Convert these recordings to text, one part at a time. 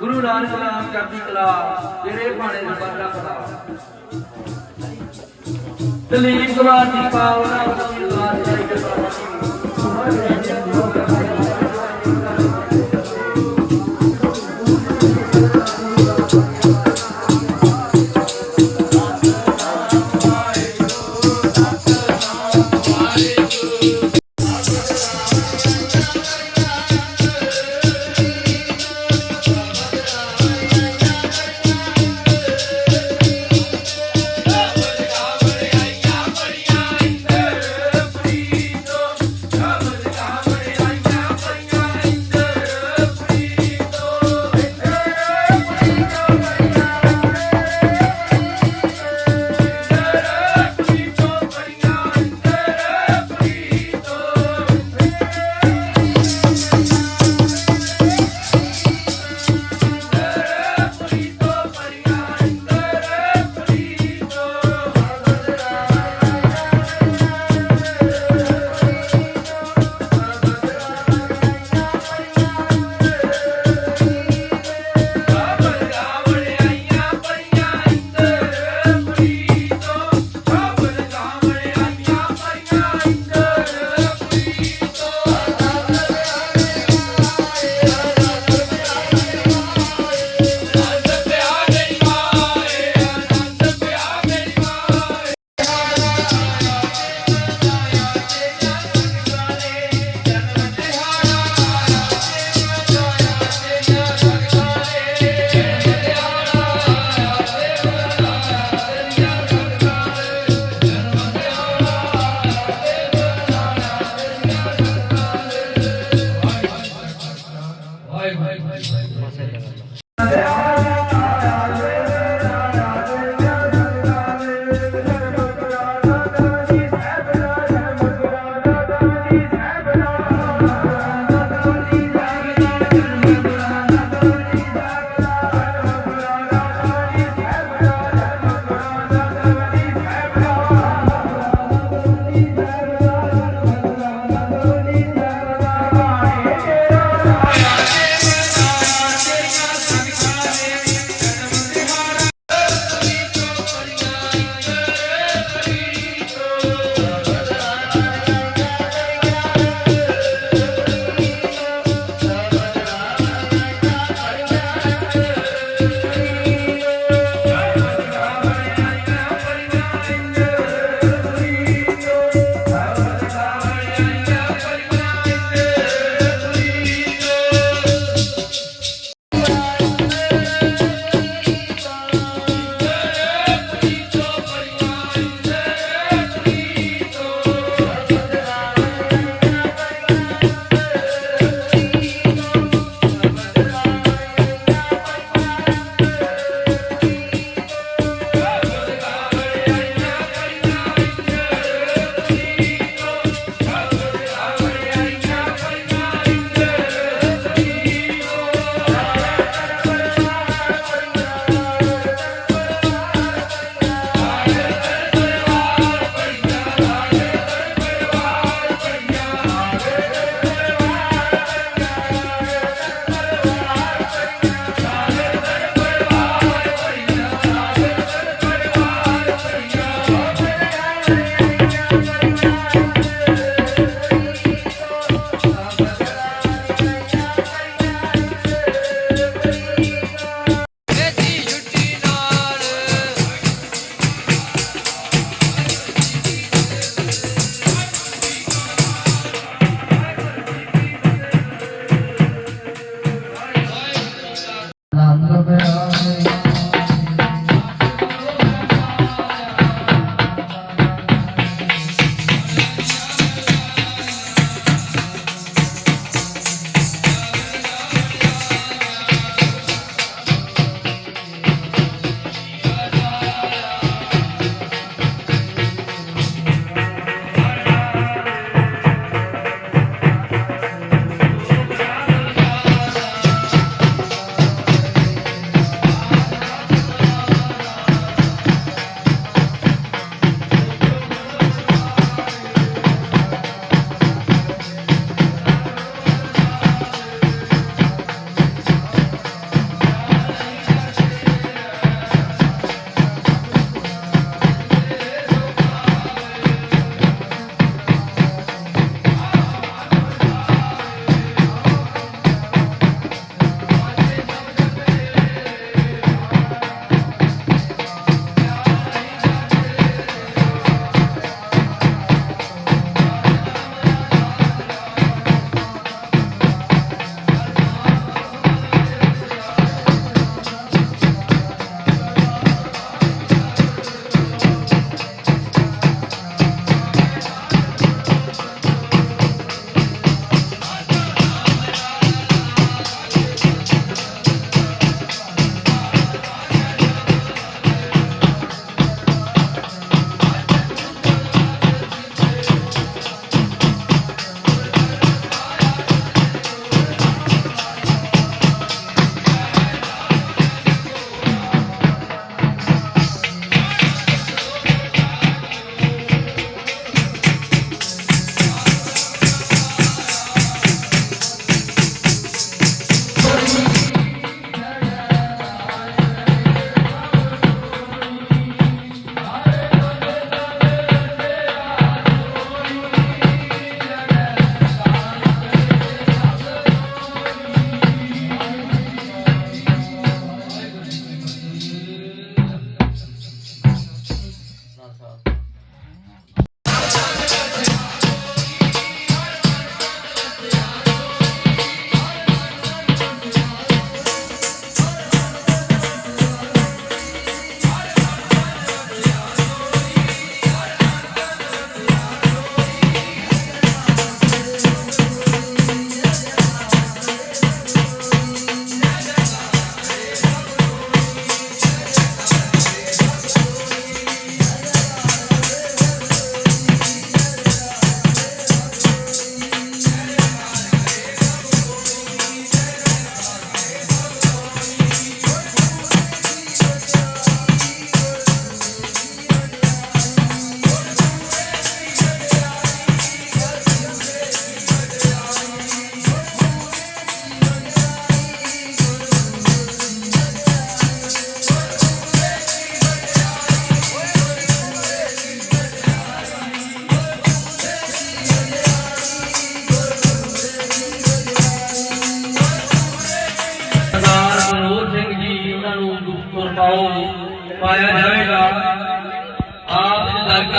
ਗੁਰੂ ਨਾਨਕ ਨਾਮ ਚੜ੍ਹਦੀ ਕਲਾ, ਤੇਰੇ ਭਾਣੇ ਦੇ ਬੰਦਾ ਪਤਾ ਦਲੀਪ ਕੁਮਾਰ ਦੀ ਪਾਵਨਾ ਉਤਮੀ ਵਾਰ ਜਾਈ ਪਾਇਆ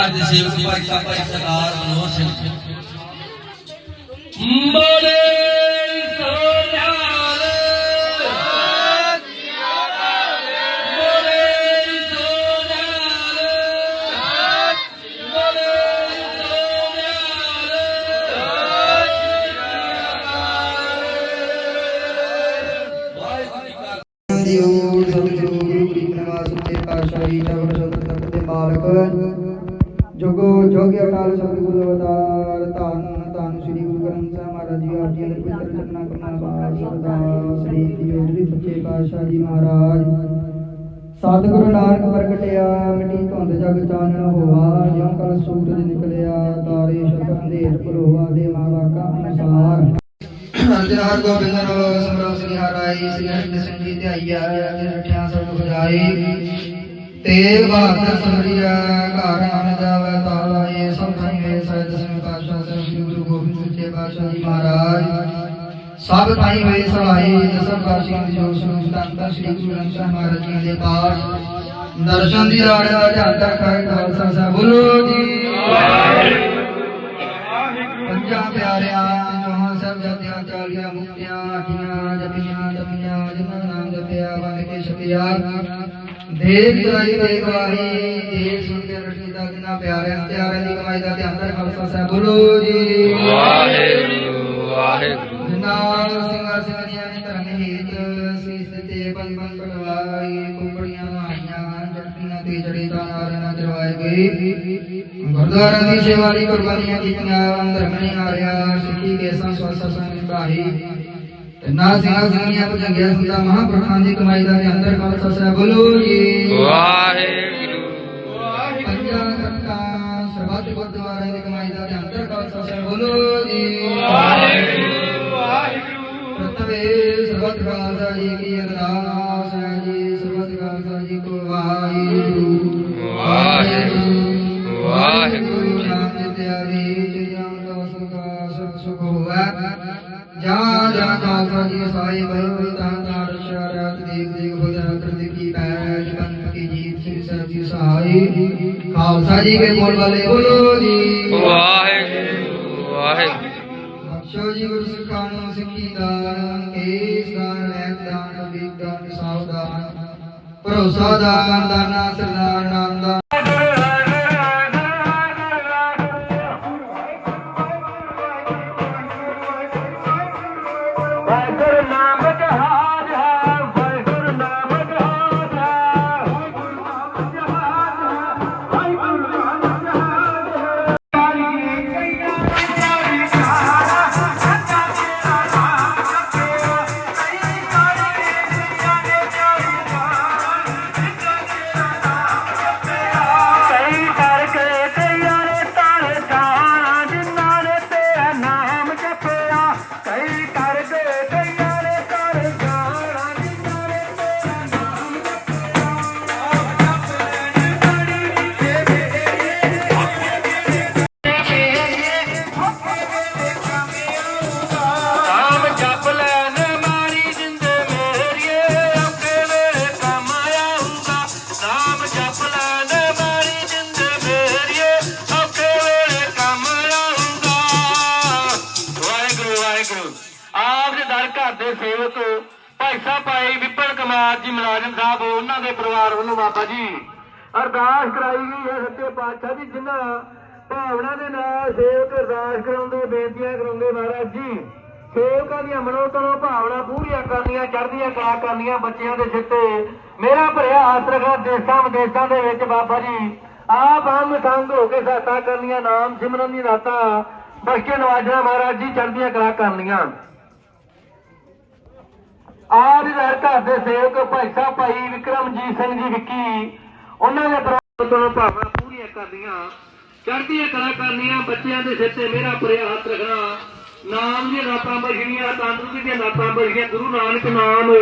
ਆਪ ਦੇ ਦਰ ਸੇਵਕ ਭਾਈ ਭਾਈ ਸਰਦਾਰ ਮਨੋਹਰ ਸਿੰਘ। ਬੋਲੇ ਸੋਨਿਆਲ। ਬੋਲੇ ਸੋਨਿਆਲ। ਬੋਲੇ ਸੋਨਿਆਲ। ਜੀ ਕਾ ਦਿਓ ਸਤਿਗੁਰੂ ਗੁਰੂ ਗਰੀਬ ਨਿਵਾਸ ਸੱਚੇ ਪਾਤਸ਼ਾਹੀ ਜਗਤ ਸ਼ਬਦ ਤਖਤ ਦੇ ਮਾਲਕ ਜੋਗੋ ਜੋਗੀ ਅਕਾਲ ਸਤਿਗੁਰੂ ਅਵਤਾਰ ਧੰਨ ਧੰਨ ਸ੍ਰੀ ਗੁਰੂ ਗ੍ਰੰਥ ਸਾਹਿਬ ਮਹਾਰਾਜ ਜੀ ਆਪ ਜੀ ਦੇ ਪਵਿੱਤਰ ਚਰਨਾਂ ਕਮਲਾਂ ਬਾਸ ਸਰਦਾਰ ਸ੍ਰੀ ਜੋਗਰੀ ਸੱਚੇ ਪਾਤਸ਼ਾਹ ਜੀ ਮਹਾਰਾਜ। ਸਤਿਗੁਰੂ ਨਾਨਕ ਪ੍ਰਗਟਿਆ, ਮਿੱਟੀ ਧੁੰਦ ਜਗ ਚਾਨਣ ਹੋਆ, ਜਿਉ ਕਲ ਸੂਰਜ ਨਿਕਲਿਆ, ਤਾਰੇ ਸ਼ਬਦ ਅੰਧੇਰ ਭਲੋਆ, ਦੇ ਮਾਵਾਕਾ ਅਨੁਸਾਰ। ਅੰਜਨ ਹਰ ਗੋਬਿੰਦ ਨੋ ਸਮਰੋ ਸ੍ਰੀ ਹਰਾਈ ਸ੍ਰੀ ਹਰਿ ਸਿੰਘ ਜੀ ਧਿਆਈਆ ਜਿਨ ਰਠਿਆ ਸਭ ਬੁਝਾਈ ਤੇਗ ਬਹਾਦਰ ਸਮਰੀਆ ਘਰ ਆਨ ਜਾਵੇ ਤਾਲਾ ਇਹ ਸਭ ਥਾਈ ਸਹਿਤ ਸਿੰਘ ਪਾਸ਼ਾ ਸਿੰਘ ਸ੍ਰੀ ਗੁਰੂ ਗੋਬਿੰਦ ਸੱਚੇ ਪਾਤਸ਼ਾਹ ਜੀ ਮਹਾਰਾਜ। ਸਭ ਥਾਈ ਵੇ ਸਹਾਈ ਦਸਮ ਪਾਸ਼ੀਆਂ ਦੀ ਜੋਤ ਸਰੂਪ ਤਖਤ ਸ੍ਰੀ ਗੁਰੂ ਗ੍ਰੰਥ ਸਾਹਿਬ ਮਹਾਰਾਜ ਜੀ ਦੇ ਪਾਠ। ਦਰਸ਼ਨ ਦੀ ਰਾੜ ਦਾ ਝਾਂਡਾ ਖਾਏ ਖਾਲਸਾ ਸਾਹਿਬ ਬੋਲੋ ਜੀ। ਪੰਜਾਂ ਪਿਆਰਿਆਂ ਜਹਾਂ ਸਭ ਜਤਿਆਂ ਚਾਲੀਆਂ ਮੁਕਤਿਆਂ ਆਠੀਆਂ ਜਪੀਆਂ ਜਪੀਆਂ, ਜਿਨ੍ਹਾਂ ਨਾਮ ਜਪਿਆ, ਵੰਡ ਕੇ ਛਕਿਆ। ਦੇਖ ਚਲਾਈ ਦੇ ਗਵਾਹੀ ਦੇਖ ਸੁਣ ਕੇ ਰਟੀ ਦਾ ਜਿਨ੍ਹਾਂ ਪਿਆਰਿਆਂ ਪਿਆਰਿਆਂ ਦੀ ਕਮਾਈ ਦਾ ਧਿਆਨ ਕਰ ਖਾਲਸਾ ਸਾਹਿਬ ਬੋਲੋ ਜੀ। ਵਾਹਿਗੁਰੂ ਵਾਹਿਗੁਰੂ। ਨਾਲ ਸਿੰਘਾਂ ਸਿੰਘਾਂ ਨੇ ਧਰਨ ਹੇਤ ਸੀਸ ਤੇ ਬੰ ਬੰ ਕਟਵਾਈ ਕੁੰਬੜੀਆਂ ਲਾਈਆਂ ਜੱਟੀਆਂ ਤੇ ਜੜੇ ਦਾ ਨਾਰੇ ਨਾ ਚਰਵਾਏ ਗਏ। ਗੁਰਦੁਆਰਾ ਦੀ ਸੇਵਾ ਲਈ ਕੁਰਬਾਨੀਆਂ ਕੀਤੀਆਂ ਅੰਦਰ ਮਣੀ ਹਾਰਿਆ ਸਿੱਖੀ ਕੇ ਸੰਸਵਾਸਾ ਸੰਗ ਭਾਈ ਨਾ ਸਿੰਘਾਂ ਸਿੰਘੀਆਂ ਭਜੰਗਿਆ ਸੰਤਾ ਮਹਾਂਪੁਰਖਾਂ ਦੀ ਕਮਾਈ ਦਾ ਅੰਦਰ ਖਾਲਸਾ ਸਾਹਿਬ ਬੋਲੋ ਜੀ। ਵਾਹਿਗੁਰੂ। ਪੰਜਾਂ ਤਖਤਾਂ ਸਰਬੱਤ ਗੁਰਦੁਆਰੇ ਦੀ ਕਮਾਈ ਦਾ ਅੰਦਰ ਖਾਲਸਾ ਸਾਹਿਬ ਬੋਲੋ ਜੀ। ਵਾਹਿਗੁਰੂ। ਪ੍ਰਤਵੇ ਸਰਬੱਤ ਖਾਲਸਾ ਜੀ ਕੀ ਅਰਦਾਸ ਹੈ ਜੀ। ਸਰਬੱਤ ਖਾਲਸਾ ਜੀ ਕੋ ਵਾਹਿਗੁਰੂ। ਜਾਂ ਸਾਈ ਬਈ ਤਾਂ ਤਾਂ ਰਸ਼ਾਰਤ ਦੇਖ ਦੇਖ ਹੋ ਜਾ ਕੀ ਪੈਜ ਬੰਤ ਕੀ ਜੀਤ ਸ੍ਰੀ ਸਾਹਿਬ ਸਹਾਈ। ਖਾਲਸਾ ਜੀ ਕੇ ਬੋਲ ਵਾਲੇ ਬੋਲੋ ਜੀ। ਵਾਹਿਗੁਰੂ ਵਾਹਿਗੁਰੂ ਬਖਸ਼ੋ ਜੀ ਗੁਰ ਸਿੱਖਾਂ ਨੂੰ, ਸਿੱਖੀ ਦਾਨ ਕੇਸ ਦਾਨ ਵੈਦ ਦਾਨ ਵਿਦ ਦਾਨ ਦਾਨ ਭਰੋਸਾ ਦਾਨ ਦਾਨਾ, ਸਰਦਾਰ ਨਾਮ ਦਾਨ ਵੱਲੋਂ ਬਾਬਾ ਜੀ। ਅਰਦਾਸ ਕਰਾਈ ਗਈ ਹੈ ਸੱਚੇ ਪਾਤਸ਼ਾਹ ਜੀ, ਜਿਨ੍ਹਾਂ ਭਾਵਨਾ ਦੇ ਨਾਲ ਸੇਵਕ ਅਰਦਾਸ ਕਰਾਉਂਦੇ, ਬੇਨਤੀਆਂ ਕਰਾਉਂਦੇ ਮਹਾਰਾਜ ਜੀ। ਸੇਵਕਾਂ ਦੀਆਂ ਮਨੋਤਨੋ ਭਾਵਨਾ ਪੂਰੀਆਂ ਕਰਨੀਆਂ, ਚੜ੍ਹਦੀਆਂ ਕਲਾ ਕਰਨੀਆਂ ਬੱਚਿਆਂ ਦੇ ਸਿਰ ਮੇਰਾ ਭਰਿਆ ਹੱਥ ਦੇਸ਼ਾਂ ਵਿਦੇਸ਼ਾਂ ਦੇ ਵਿੱਚ ਬਾਬਾ ਜੀ। ਆਪ ਹਮ ਸੰਗ ਹੋ ਕੇ ਸਾਤਾ ਕਰਨੀਆਂ, ਨਾਮ ਸਿਮਰਨ ਦੀ ਰਾਤਾਂ ਬਖਸ਼ ਕੇ ਨਵਾਜਣਾ ਮਹਾਰਾਜ ਜੀ, ਚੜ੍ਹਦੀਆਂ ਕਲਾ ਕਰਨੀਆਂ। ਆਪ ਦੇ ਦਰ ਘਰ ਦੇ ਸੇਵਕ ਭਾਈ ਸਾਹਿਬ, ਭਾਈ ਵਿਕਰਮਜੀਤ ਸਿੰਘ ਜੀ ਵਿੱਕੀ, ਉਹਨਾਂ ਦੇ ਪਰਮਾਤਮਾ ਭਾਵਨਾ ਪੂਰੀਆਂ ਕਰਨੀਆਂ ਚੜ੍ਹਦੀਆਂ ਕਲਾ ਕਰਨੀਆਂ, ਬੱਚਿਆਂ ਦੇ ਸਿਰ ਤੇ ਮੇਰਾ ਭਰਿਆ ਹੱਥ ਰੱਖਣਾ। ਨਾਮ ਦੀਆਂ ਨਾਤਾਂ ਬਖਸ਼ੀਆਂ ਤੰਦਰੁਸਤੀ ਦੀਆਂ ਨਾਤਾਂ ਬਖਸ਼ੀਆਂ ਗੁਰੂ ਨਾਨਕ ਨਾਮ।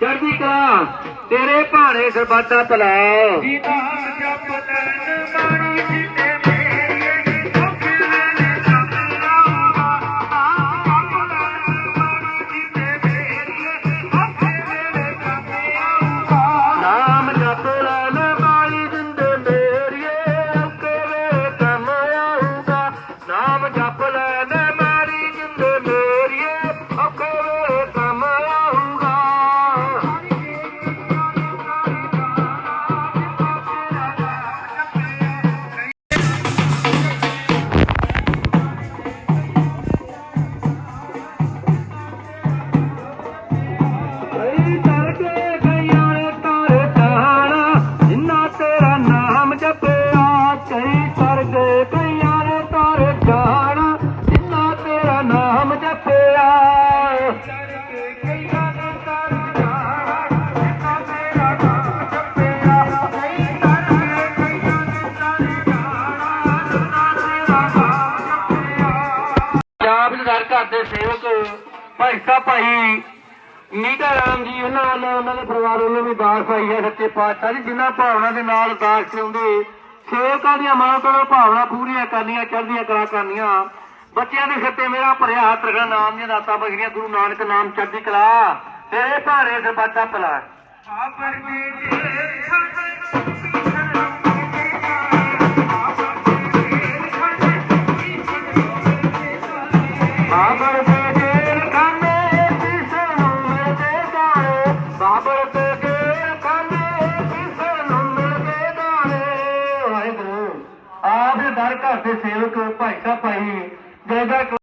ਚੜ੍ਹਦੀ ਕਲਾ, ਤੇਰੇ ਭਾਣੇ ਸਰਬੱਤਾ ਭਲਾ ਜੀ ਨਾਮ ਜਪ ਲੈਣ ਬਾਣੀ ਉਹਨਾਂ ਦੇ ਪਰਿਵਾਰ ਵੱਲੋਂ ਵੀ ਬਾਸ ਆਈ ਹੈ ਸੱਚੇ ਪਾਤਸ਼ਾਹ ਜੀ ਜਿਨ੍ਹਾਂ ਭਾਵਨਾ ਦੇ ਨਾਲ ਦਾਸ ਚੁੰਦੇ ਸੇਵਕਾਂ ਦੀਆਂ ਮਾਂ ਕੋਲੋਂ ਭਾਵਨਾ ਪੂਰੀਆਂ ਕਰਨੀਆਂ ਚੜ੍ਹਦੀਆਂ ਕਲਾ ਕਰਨੀਆਂ। ਬੱਚਿਆਂ ਦੇ ਸਿੱਤੇ ਮੇਰਾ ਭਰਿਆ ਹੱਥ ਰਖਣਾ ਨਾਮ ਦੀਆਂ ਦਾਤਾ ਬਖਰੀਆਂ ਗੁਰੂ ਨਾਨਕ ਨਾਮ ਚੜ੍ਹਦੀ ਕਲਾ। ਤੇਰੇ ਭਾਰੇ ਸਰਬੱਤਾ ਭਲਾ। ਆਪਰ ਕੇ ਜੇ ਖਾਣ Baba pai, está para aí.